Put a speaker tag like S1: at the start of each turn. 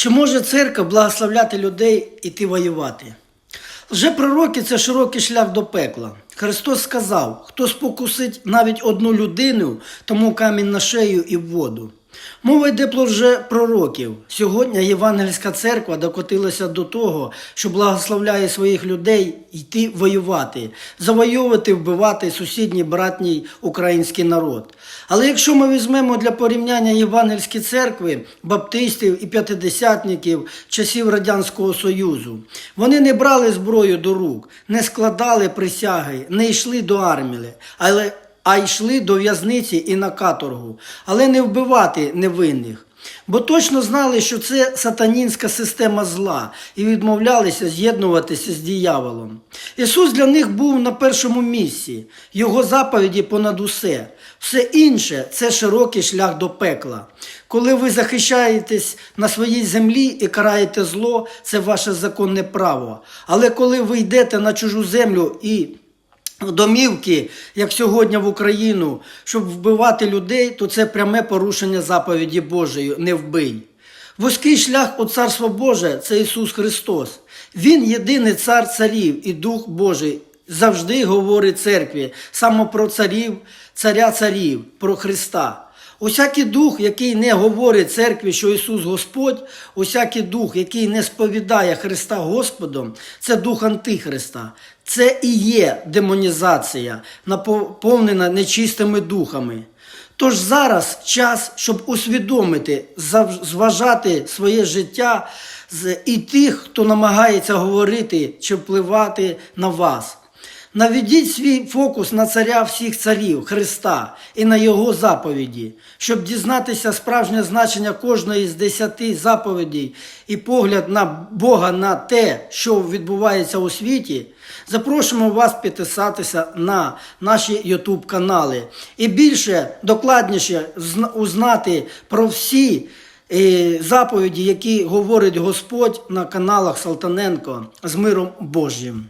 S1: Чи може церква благословляти людей іти воювати? Вже пророки це широкий шлях до пекла. Христос сказав: хто спокусить навіть одну людину, тому камінь на шею і в воду. Мова йде про вже пророків. Сьогодні Євангельська церква докотилася до того, що благословляє своїх людей йти воювати, завойовувати, вбивати сусідній братній український народ. Але якщо ми візьмемо для порівняння Євангельські церкви, баптистів і п'ятидесятників часів Радянського Союзу, вони не брали зброю до рук, не складали присяги, не йшли до армії, але а йшли до в'язниці і на каторгу, але не вбивати невинних. Бо точно знали, що це сатанінська система зла, і відмовлялися з'єднуватися з дияволом. Ісус для них був на першому місці, Його заповіді понад усе. Все інше це широкий шлях до пекла. Коли ви захищаєтесь на своїй землі і караєте зло, це ваше законне право. Але коли ви йдете на чужу землю і домівки, як сьогодні в Україну, щоб вбивати людей, то це пряме порушення заповіді Божої не вбий. Вузький шлях у Царство Боже це Ісус Христос. Він єдиний цар царів і Дух Божий завжди говорить церкві саме про царів, царя царів, про Христа. Усякий дух, який не говорить церкві, що Ісус Господь, усякий дух, який не сповідає Христа Господом, це дух Антихриста. Це і є демонізація, наповнена нечистими духами. Тож зараз час, щоб усвідомити, зважати своє життя і тих, хто намагається говорити чи впливати на вас. Наведіть свій фокус на царя всіх царів Христа і на Його заповіді, щоб дізнатися справжнє значення кожної з десяти заповідей і погляд на Бога на те, що відбувається у світі. Запрошуємо вас підписатися на наші YouTube канали і більше докладніше зна- узнати про всі е, заповіді, які говорить Господь на каналах Салтаненко з миром Божим.